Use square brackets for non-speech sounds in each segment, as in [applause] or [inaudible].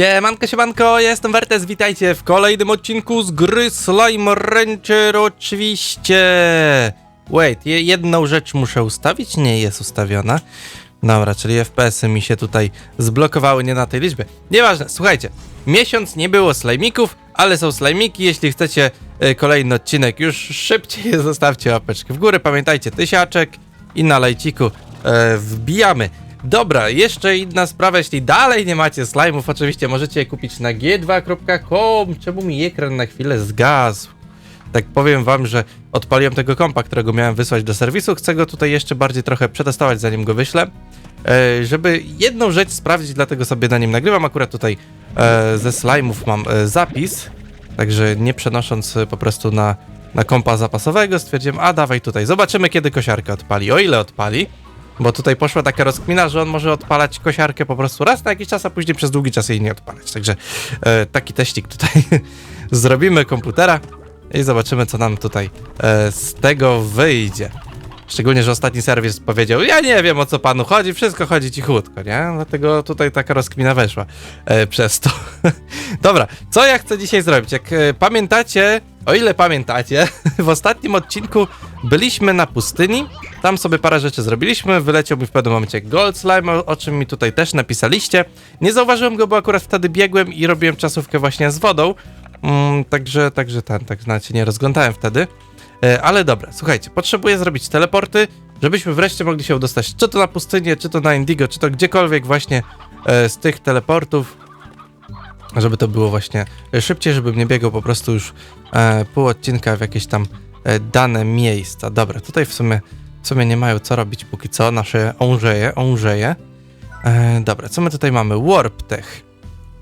Siemanko, siemanko, ja jestem Wertes, witajcie w kolejnym odcinku z gry Slime Rancher oczywiście. Wait, je- jedną rzecz muszę ustawić, nie jest ustawiona. Dobra, czyli FPS-y mi się tutaj zblokowały nie na tej liczbie. Nieważne, słuchajcie, miesiąc nie było slajmików, ale są slajmiki, jeśli chcecie e, kolejny odcinek już szybciej, [laughs] zostawcie łapeczkę w górę, pamiętajcie, tysiaczek i na lajciku e, wbijamy. Dobra, jeszcze inna sprawa, jeśli dalej nie macie slime'ów, oczywiście możecie je kupić na g2.com. Czemu mi ekran na chwilę zgasł? Tak powiem wam, że odpaliłem tego kompa, którego miałem wysłać do serwisu. Chcę go tutaj jeszcze bardziej trochę przetestować, zanim go wyślę. E, żeby jedną rzecz sprawdzić, dlatego sobie na nim nagrywam. Akurat tutaj e, ze slime'ów mam e, zapis, także nie przenosząc po prostu na, na kompa zapasowego, stwierdziłem, a dawaj tutaj, zobaczymy kiedy kosiarkę odpali, o ile odpali. Bo tutaj poszła taka rozkmina, że on może odpalać kosiarkę po prostu raz na jakiś czas, a później przez długi czas jej nie odpalać. Także e, taki teścik tutaj [laughs] zrobimy komputera i zobaczymy, co nam tutaj e, z tego wyjdzie. Szczególnie, że ostatni serwis powiedział, ja nie wiem o co panu chodzi, wszystko chodzi cichutko, nie? Dlatego tutaj taka rozkmina weszła e, przez to. [laughs] Dobra, co ja chcę dzisiaj zrobić? Jak e, pamiętacie, o ile pamiętacie, [laughs] w ostatnim odcinku byliśmy na pustyni, tam sobie parę rzeczy zrobiliśmy, wyleciał mi w pewnym momencie Gold Slime, o, o czym mi tutaj też napisaliście. Nie zauważyłem go, bo akurat wtedy biegłem i robiłem czasówkę właśnie z wodą, mm, także, także ten, tak znaczy nie rozglądałem wtedy. E, ale dobra, słuchajcie, potrzebuję zrobić teleporty, żebyśmy wreszcie mogli się dostać czy to na pustynię, czy to na Indigo, czy to gdziekolwiek właśnie e, z tych teleportów, żeby to było właśnie szybciej, żebym nie biegał po prostu już e, pół odcinka w jakieś tam dane miejsca. Dobra, tutaj w sumie, w sumie nie mają co robić póki co, nasze ążeje, ążeje. Dobra, co my tutaj mamy? Warp Tech.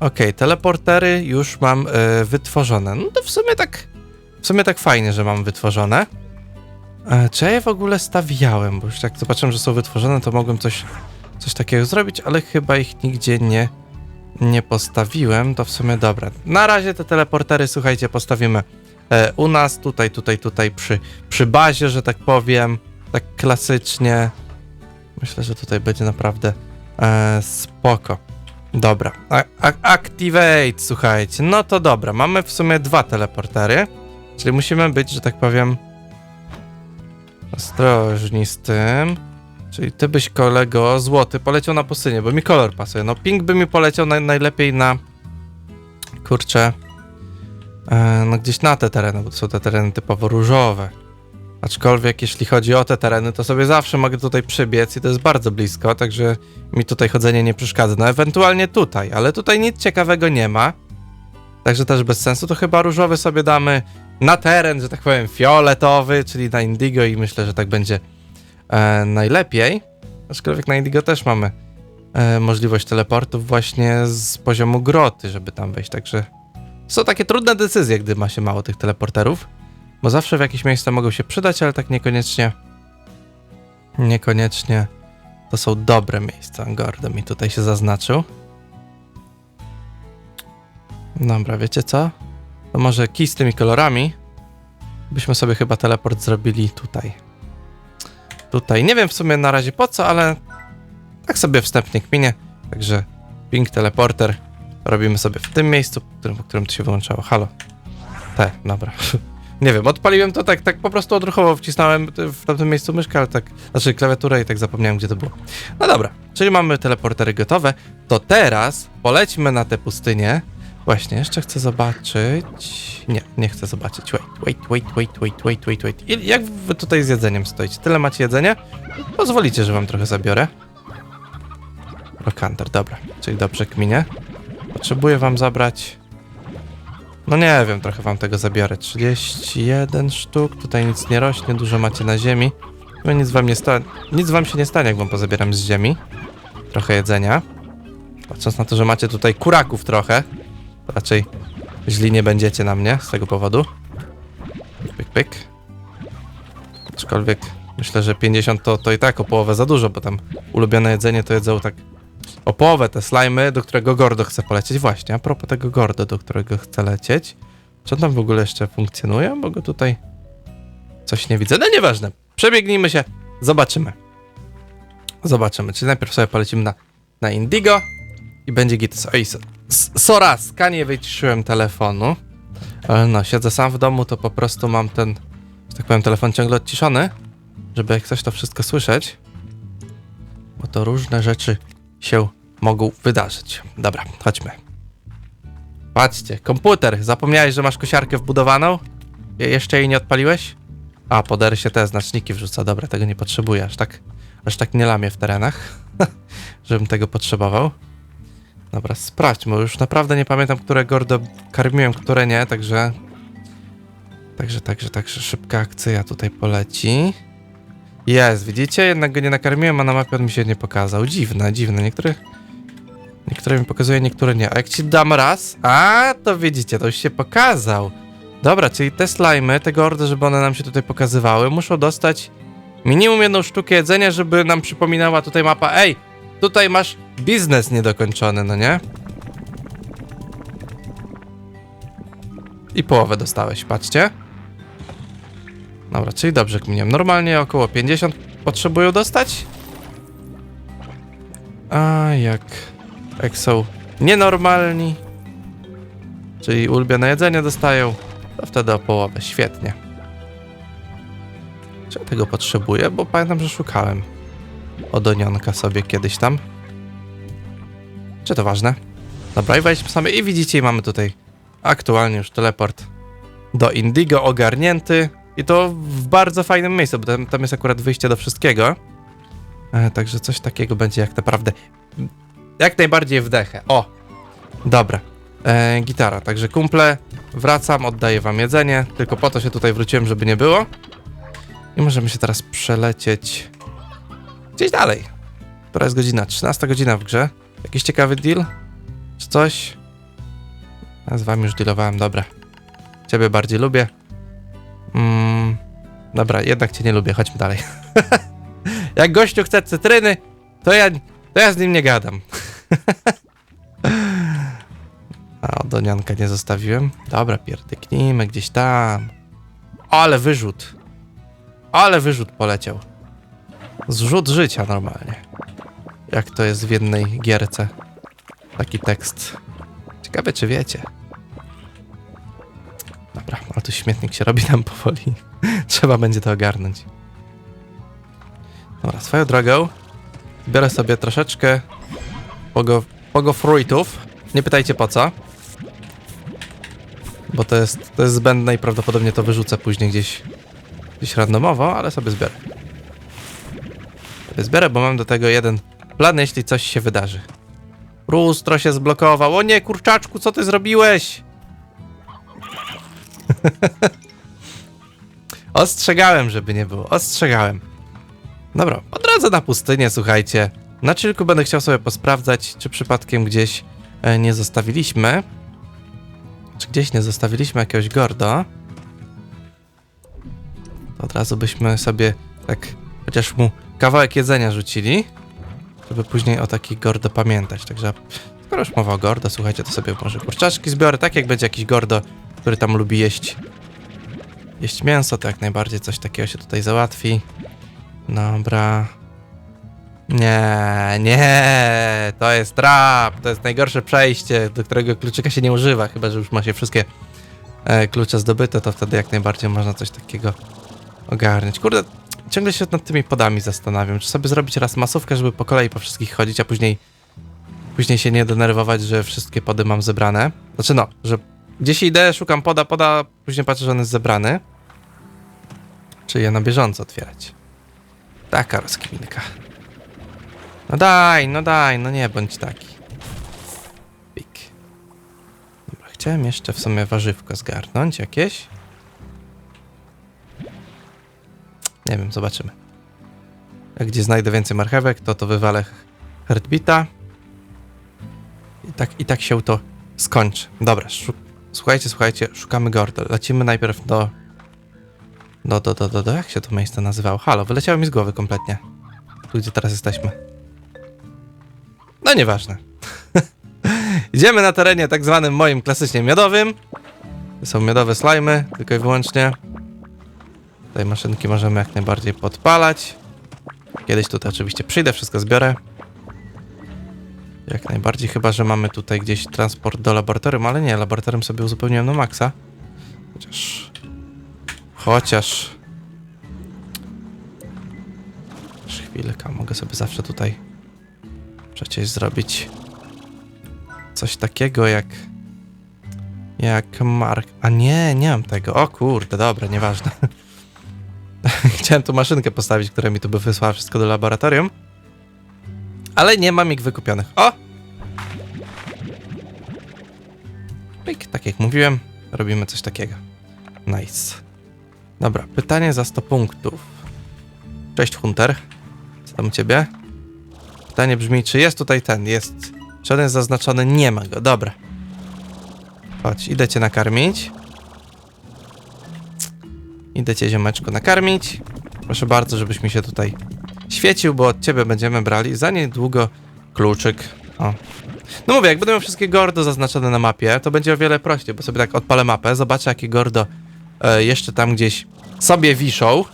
Okej, teleportery już mam wytworzone. No to w sumie tak w sumie tak fajnie, że mam wytworzone. E, czy ja je w ogóle stawiałem? Bo już jak zobaczyłem, że są wytworzone, to mogłem coś, coś takiego zrobić, ale chyba ich nigdzie nie, nie postawiłem. To w sumie dobra. Na razie te teleportery, słuchajcie, postawimy e, u nas, tutaj, tutaj, tutaj przy, przy bazie, że tak powiem. Tak klasycznie. Myślę, że tutaj będzie naprawdę e, spoko. Dobra. A, activate, słuchajcie. No to dobra. Mamy w sumie dwa teleportery. Czyli musimy być, że tak powiem, ostrożni z tym. Czyli ty byś, kolego, złoty, poleciał na pustynię, bo mi kolor pasuje. No, pink by mi poleciał naj, najlepiej na. Kurczę. E, no, gdzieś na te tereny, bo to są te tereny typowo różowe. Aczkolwiek, jeśli chodzi o te tereny, to sobie zawsze mogę tutaj przybiec i to jest bardzo blisko, także mi tutaj chodzenie nie przeszkadza. No, ewentualnie tutaj, ale tutaj nic ciekawego nie ma. Także też bez sensu, to chyba różowy sobie damy na teren, że tak powiem, fioletowy, czyli na Indigo i myślę, że tak będzie e, najlepiej. Aczkolwiek na Indigo też mamy e, możliwość teleportów właśnie z poziomu groty, żeby tam wejść, także są takie trudne decyzje, gdy ma się mało tych teleporterów, bo zawsze w jakieś miejsca mogą się przydać, ale tak niekoniecznie niekoniecznie to są dobre miejsca. Gordon mi tutaj się zaznaczył. Dobra, wiecie co? To może kij z tymi kolorami. Byśmy sobie chyba teleport zrobili tutaj. Tutaj. Nie wiem w sumie na razie po co, ale tak sobie wstępnie kminie. Także ping teleporter robimy sobie w tym miejscu, w którym, w którym to się wyłączało. Halo. Te, dobra. [laughs] Nie wiem, odpaliłem to tak, tak po prostu odruchowo wcisnąłem w tamtym miejscu myszkę, ale tak, znaczy klawiaturę i tak zapomniałem, gdzie to było. No dobra, czyli mamy teleportery gotowe. To teraz polećmy na tę pustynię. Właśnie, jeszcze chcę zobaczyć. Nie, nie chcę zobaczyć. Wait, wait, wait, wait, wait, wait, wait, wait. I jak wy tutaj z jedzeniem stoicie? Tyle macie jedzenia? Pozwolicie, że wam trochę zabiorę. Rokanter, dobra. Czyli dobrze kminie. Potrzebuję wam zabrać... No nie wiem, trochę wam tego zabiorę. 31 sztuk, tutaj nic nie rośnie, dużo macie na ziemi. No nic wam nie stanie, nic wam się nie stanie, jak wam pozabieram z ziemi. Trochę jedzenia. Patrząc na to, że macie tutaj kuraków trochę, raczej źli nie będziecie na mnie z tego powodu. Pyk, pyk. Aczkolwiek myślę, że 50 to, to i tak o połowę za dużo, bo tam ulubione jedzenie to jedzą tak o połowę te slimy, do którego Gordo chce polecieć. Właśnie, a propos tego Gordo, do którego chce lecieć. Czy on tam w ogóle jeszcze funkcjonuje? Bo go tutaj coś nie widzę. No nieważne. Przebiegnijmy się, zobaczymy. Zobaczymy. Czyli najpierw sobie polecimy na, na Indigo i będzie git. Oj, S- Soraska, nie wyciszyłem telefonu. Ale no, siedzę sam w domu, to po prostu mam ten, że tak powiem, telefon ciągle odciszony, żeby jak coś to wszystko słyszeć. Bo to różne rzeczy się mogą wydarzyć. Dobra, chodźmy. Patrzcie, komputer. Zapomniałeś, że masz kosiarkę wbudowaną? Je- jeszcze jej nie odpaliłeś? A, podery się te znaczniki wrzuca. Dobra, tego nie potrzebuję. Aż tak, aż tak nie lamię w terenach, [laughs] żebym tego potrzebował. Dobra, sprawdźmy, już naprawdę nie pamiętam, które gordo karmiłem, które nie, także... Także, także, także szybka akcja tutaj poleci. Jest, widzicie? Jednak go nie nakarmiłem, a na mapie on mi się nie pokazał. Dziwne, dziwne. Niektóre, niektóre mi pokazuje, niektóre nie. A jak ci dam raz, a to widzicie, to już się pokazał. Dobra, czyli te slimy, te gordy, żeby one nam się tutaj pokazywały, muszą dostać minimum jedną sztukę jedzenia, żeby nam przypominała tutaj mapa. Ej, tutaj masz biznes niedokończony, no nie? I połowę dostałeś, patrzcie. Dobra, czyli dobrze kminiam. Normalnie około 50 potrzebują dostać. A jak, jak są nienormalni, czyli ulubione jedzenie dostają, to wtedy o połowę. Świetnie. Czy ja tego potrzebuję? Bo pamiętam, że szukałem odonionka sobie kiedyś tam. Czy to ważne? Dobra, i wejdźmy sobie i widzicie, mamy tutaj aktualnie już teleport do Indigo ogarnięty. I to w bardzo fajnym miejscu, bo tam, tam jest akurat wyjście do wszystkiego. E, także coś takiego będzie jak naprawdę. Jak najbardziej wdechę. O! Dobra. E, gitara. Także kumple, wracam, oddaję wam jedzenie. Tylko po to się tutaj wróciłem, żeby nie było. I możemy się teraz przelecieć gdzieś dalej. Która jest godzina? 13 godzina w grze. Jakiś ciekawy deal? Czy coś? Ja z wami już dealowałem, dobra. Ciebie bardziej lubię. Mm, dobra, jednak cię nie lubię, chodźmy dalej. [laughs] Jak gościu chce cytryny, to ja, to ja z nim nie gadam. [laughs] A, donianka nie zostawiłem. Dobra, pierdyknijmy gdzieś tam. Ale wyrzut. Ale wyrzut poleciał. Zrzut życia normalnie. Jak to jest w jednej gierce. Taki tekst. Ciekawe, czy wiecie. Dobra, ale tu śmietnik się robi nam powoli. [laughs] Trzeba będzie to ogarnąć. Dobra, swoją drogą biorę sobie troszeczkę pogo, pogo fruitów. Nie pytajcie po co. Bo to jest, to jest zbędne i prawdopodobnie to wyrzucę później gdzieś, gdzieś randomowo, ale sobie zbiorę. Zbiorę, bo mam do tego jeden plan, jeśli coś się wydarzy. Rustro się zblokował. O nie, kurczaczku, co ty zrobiłeś? [laughs] Ostrzegałem, żeby nie było. Ostrzegałem. Dobra, od razu na pustynię, słuchajcie. Na chillku będę chciał sobie posprawdzać, czy przypadkiem gdzieś e, nie zostawiliśmy. Czy gdzieś nie zostawiliśmy jakiegoś gordo. To od razu byśmy sobie tak chociaż mu kawałek jedzenia rzucili, żeby później o takich gordo pamiętać. Także skoro już mowa o gordo, słuchajcie, to sobie może kurczaczki zbiorę, tak jak będzie jakiś gordo, który tam lubi jeść jeść mięso, to jak najbardziej coś takiego się tutaj załatwi. Dobra. Nie, nie, to jest trap, to jest najgorsze przejście, do którego kluczyka się nie używa, chyba że już ma się wszystkie e, klucze zdobyte, to wtedy jak najbardziej można coś takiego ogarnąć. Kurde, ciągle się nad tymi podami zastanawiam, czy sobie zrobić raz masówkę, żeby po kolei po wszystkich chodzić, a później później się nie denerwować, że wszystkie pody mam zebrane. Znaczy no, że gdzieś idę, szukam poda, poda, później patrzę, że on jest zebrany. Czy je na bieżąco otwierać? Taka rozkminka. No daj, no daj, no nie bądź taki. Pik. Dobra, chciałem jeszcze w sumie warzywko zgarnąć jakieś. Nie wiem, zobaczymy. Gdzie znajdę więcej marchewek, to to wywalę heartbita. I tak, I tak się to skończy. Dobra, słuchajcie, słuchajcie, szukamy Gordo. Lecimy najpierw do... Do, do, do, do, do, jak się to miejsce nazywało? Halo, wyleciało mi z głowy kompletnie. Tu, gdzie teraz jesteśmy. No nieważne. [laughs] Idziemy na terenie tak zwanym moim klasycznie miodowym. To są miodowe slajmy, tylko i wyłącznie. Tutaj maszynki możemy jak najbardziej podpalać. Kiedyś tutaj oczywiście przyjdę, wszystko zbiorę. Jak najbardziej, chyba że mamy tutaj gdzieś transport do laboratorium, ale nie, laboratorium sobie uzupełniłem na maksa. Chociaż... Chociaż... Już chwilkę, mogę sobie zawsze tutaj przecież zrobić coś takiego jak... Jak Mark... A nie, nie mam tego. O kurde, dobra, nieważne. [laughs] [laughs] Chciałem tu maszynkę postawić, która mi tu by wysłała wszystko do laboratorium. Ale nie mam ich wykupionych. O! Pik, tak jak mówiłem, robimy coś takiego. Nice. Dobra, pytanie za 100 punktów. Cześć Hunter. Co tam u ciebie? Pytanie brzmi, czy jest tutaj ten? Jest. Czy on jest zaznaczony? Nie ma go. Dobra. Chodź, idę cię nakarmić. Idę cię ziomeczku nakarmić. Proszę bardzo, żebyś mi się tutaj świecił, bo od ciebie będziemy brali za niedługo kluczyk. O. No mówię, jak będę miał wszystkie gordo zaznaczone na mapie, to będzie o wiele prościej, bo sobie tak odpalę mapę, zobaczę jakie gordo e, jeszcze tam gdzieś sobie wiszą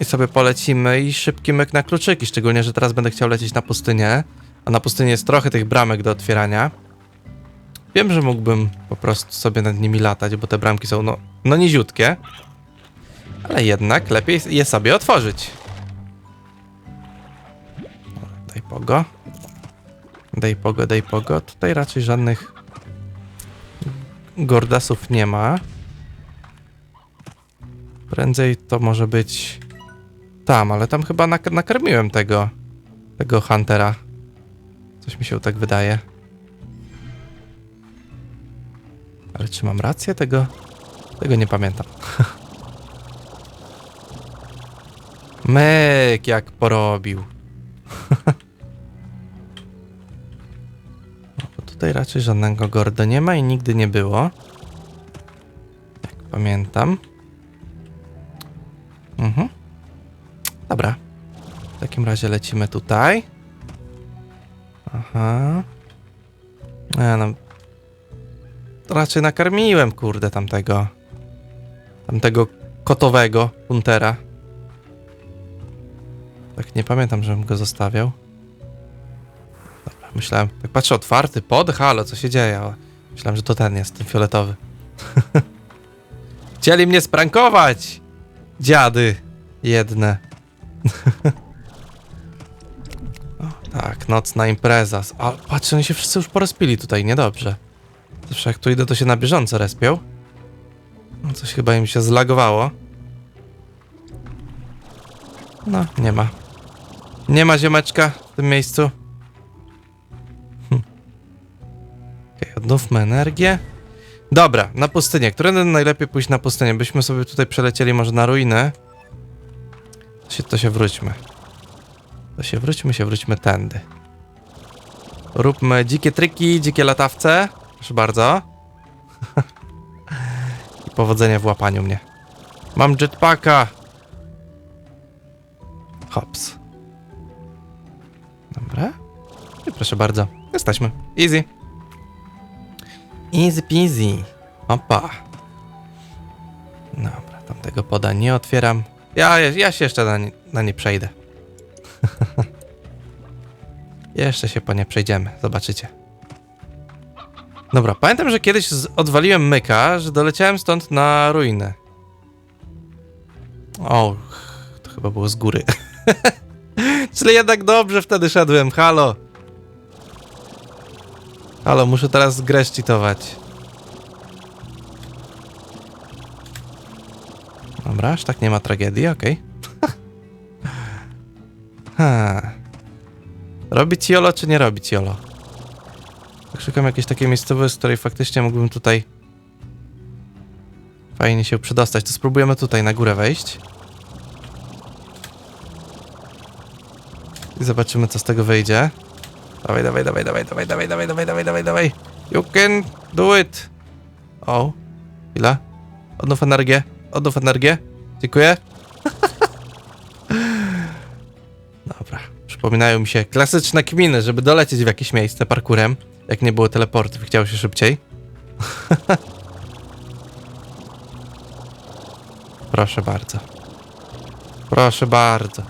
i sobie polecimy i szybki myk na kluczyki, szczególnie, że teraz będę chciał lecieć na pustynię, a na pustyni jest trochę tych bramek do otwierania. Wiem, że mógłbym po prostu sobie nad nimi latać, bo te bramki są no, no niziutkie, ale jednak lepiej je sobie otworzyć. Daj pogo. Daj pogo, daj pogo. Tutaj raczej żadnych gordasów nie ma. Prędzej to może być tam, ale tam chyba nak nakarmiłem tego tego Huntera. Coś mi się tak wydaje. Ale czy mam rację? Tego, tego nie pamiętam. [laughs] Myk jak porobił. [laughs] No, tutaj raczej żadnego Gordo nie ma i nigdy nie było. Jak pamiętam. Mhm. Dobra. W takim razie lecimy tutaj. Aha. A, no. Raczej nakarmiłem, kurde, tamtego. Tamtego kotowego huntera. Tak nie pamiętam, żebym go zostawiał. Dobra, myślałem, tak patrzę, otwarty pod, halo, co się dzieje? O, Myślałem, że to ten jest, ten fioletowy. [laughs] Chcieli mnie sprankować! Dziady jedne. [laughs] o, tak, nocna impreza. A patrzę, oni się wszyscy już porozpili tutaj, niedobrze. Zawsze jak tu idę, to się na bieżąco respią. No, coś chyba im się zlagowało. No, nie ma. Nie ma ziomeczka w tym miejscu. Hm. Okej, odnówmy energię. Dobra, na pustynię. Którędy najlepiej pójść na pustynię? Byśmy sobie tutaj przelecieli może na ruinę. To się, to się wróćmy. To się wróćmy, się wróćmy tędy. Róbmy dzikie triki, dzikie latawce. Proszę bardzo. [laughs] I powodzenia w łapaniu mnie. Mam jetpacka. Hops. Proszę bardzo. Jesteśmy. Easy. Easy peasy. Opa. Dobra, tamtego poda nie otwieram. Ja, ja się jeszcze na nie, na nie przejdę. [laughs] jeszcze się po nie przejdziemy. Zobaczycie. Dobra, pamiętam, że kiedyś odwaliłem myka, że doleciałem stąd na ruinę. O, to chyba było z góry. [laughs] Czyli jednak dobrze wtedy szedłem, halo. Halo, muszę teraz grę cheatować. Dobra, aż tak nie ma tragedii, okej. [laughs] Ha. Robić jolo czy nie robić jolo? Tak Szukam jakiejś takiej miejscowości, z której faktycznie mógłbym tutaj fajnie się przedostać. To spróbujemy tutaj na górę wejść. I zobaczymy, co z tego wyjdzie. Dawaj, dawaj, dawaj, dawaj, dawaj, dawaj, dawaj, dawaj, dawaj, dawaj, dawaj. You can do it. O, chwila. Odnów energię, odnów energię. Dziękuję. [laughs] Dobra, przypominają mi się klasyczne kminy, żeby dolecieć w jakieś miejsce parkurem, jak nie było teleportów chciało się szybciej. [laughs] Proszę bardzo. Proszę bardzo.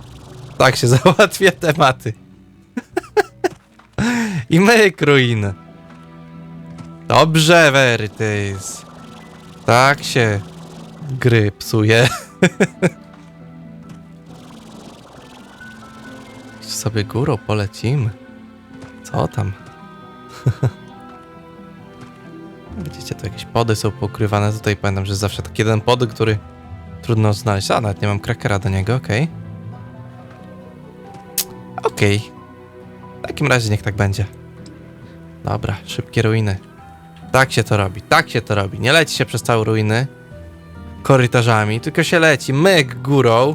Tak się [laughs] załatwia tematy. I myk ruiny. Dobrze, Vertys. Tak się gry psuje. [laughs] sobie górą polecimy. Co tam? [laughs] Widzicie, tu jakieś pody są pokrywane. Tutaj pamiętam, że zawsze taki jeden pody, który trudno znaleźć. A, nawet nie mam krakera do niego, okej. Okej. W takim razie niech tak będzie. Dobra, szybkie ruiny. Tak się to robi, tak się to robi. Nie leci się przez całe ruiny korytarzami, tylko się leci myk górą.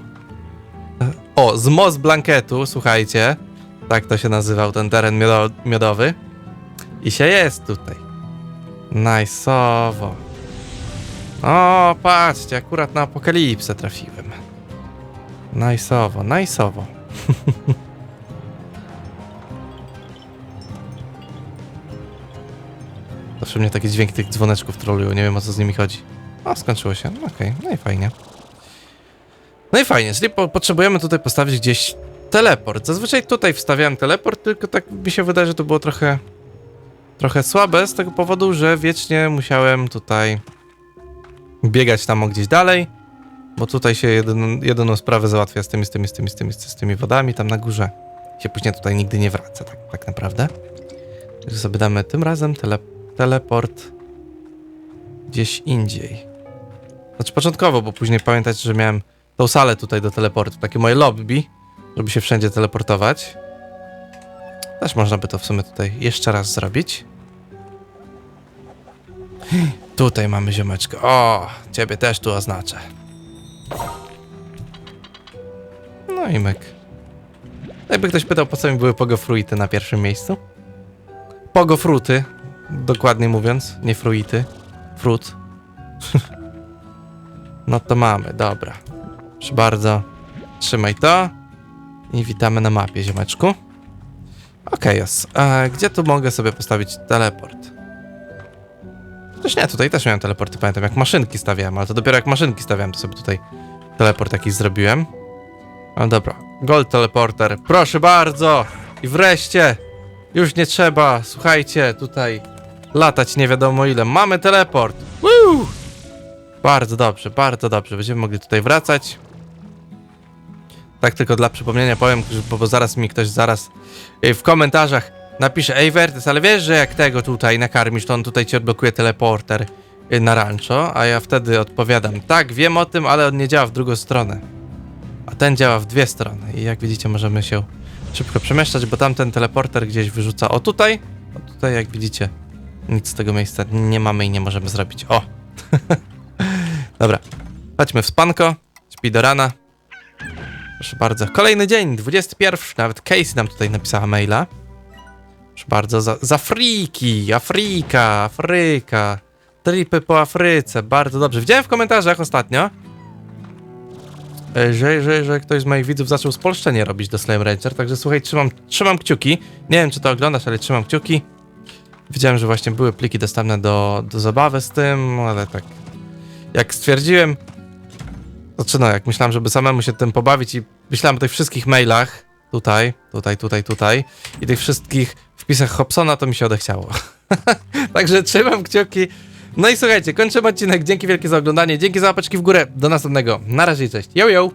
O, z Mos Blanketu, słuchajcie. Tak to się nazywał ten teren miodo miodowy. I się jest tutaj. Najsowo. O, patrzcie, akurat na apokalipsę trafiłem. Najsowo, najsowo. [laughs] Zawsze mnie takie dźwięki tych dzwoneczków trolują, nie wiem o co z nimi chodzi. O, skończyło się, no okej, no i fajnie. No i fajnie, czyli po potrzebujemy tutaj postawić gdzieś teleport. Zazwyczaj tutaj wstawiałem teleport, tylko tak mi się wydaje, że to było trochę trochę słabe z tego powodu, że wiecznie musiałem tutaj biegać tam gdzieś dalej, bo tutaj się jedyną, jedyną sprawę załatwia z tymi, z tymi, z tymi, z tymi, z tymi wodami tam na górze. Się później tutaj nigdy nie wraca, tak, tak naprawdę. Także sobie damy tym razem tele, teleport gdzieś indziej. Znaczy początkowo, bo później pamiętać, że miałem tą salę tutaj do teleportu, takie moje lobby, żeby się wszędzie teleportować. Też można by to w sumie tutaj jeszcze raz zrobić. Tutaj mamy ziomeczkę. O, ciebie też tu oznaczę. No i myk. Jakby ktoś pytał, po co mi były pogofruity na pierwszym miejscu? Pogofruty, dokładnie mówiąc, nie fruity. Frut. [laughs] no to mamy, dobra. Proszę bardzo. Trzymaj to. I witamy na mapie, ziomeczku. Okej, jest. A gdzie tu mogę sobie postawić teleport? Też nie, tutaj też miałem teleporty, pamiętam jak maszynki stawiałem, ale to dopiero jak maszynki stawiałem, to sobie tutaj teleport jakiś zrobiłem. No dobra, gold teleporter, proszę bardzo! I wreszcie, już nie trzeba, słuchajcie, tutaj latać nie wiadomo ile. Mamy teleport! Woo! Bardzo dobrze, bardzo dobrze, będziemy mogli tutaj wracać. Tak tylko dla przypomnienia powiem, bo, bo zaraz mi ktoś zaraz y, w komentarzach napisze Ej Vertes, ale wiesz, że jak tego tutaj nakarmisz, to on tutaj ci odblokuje teleporter y, na rancho, a ja wtedy odpowiadam Tak, wiem o tym, ale on nie działa w drugą stronę. A ten działa w dwie strony i jak widzicie możemy się szybko przemieszczać, bo tamten teleporter gdzieś wyrzuca o tutaj, o tutaj jak widzicie nic z tego miejsca nie mamy i nie możemy zrobić. O! [laughs] Dobra, chodźmy w spanko, śpi do rana. Proszę bardzo. Kolejny dzień, 21. Nawet Casey nam tutaj napisała maila. Proszę bardzo, za, za friki, Afryka, Afryka. Tripy po Afryce, bardzo dobrze. Widziałem w komentarzach ostatnio, e, że, że, że ktoś z moich widzów zaczął spolszczenie robić do Slime Rancher, także słuchaj, trzymam, trzymam kciuki. Nie wiem, czy to oglądasz, ale trzymam kciuki. Widziałem, że właśnie były pliki dostępne do, do zabawy z tym, ale tak jak stwierdziłem, znaczy no, jak myślałem, żeby samemu się tym pobawić i myślałem o tych wszystkich mailach, tutaj, tutaj, tutaj, tutaj i tych wszystkich wpisach Hobsona, to mi się odechciało. [laughs] Także trzymam kciuki. No i słuchajcie, kończymy odcinek. Dzięki wielkie za oglądanie, dzięki za łapeczki w górę. Do następnego. Na razie, cześć. Yo, yo!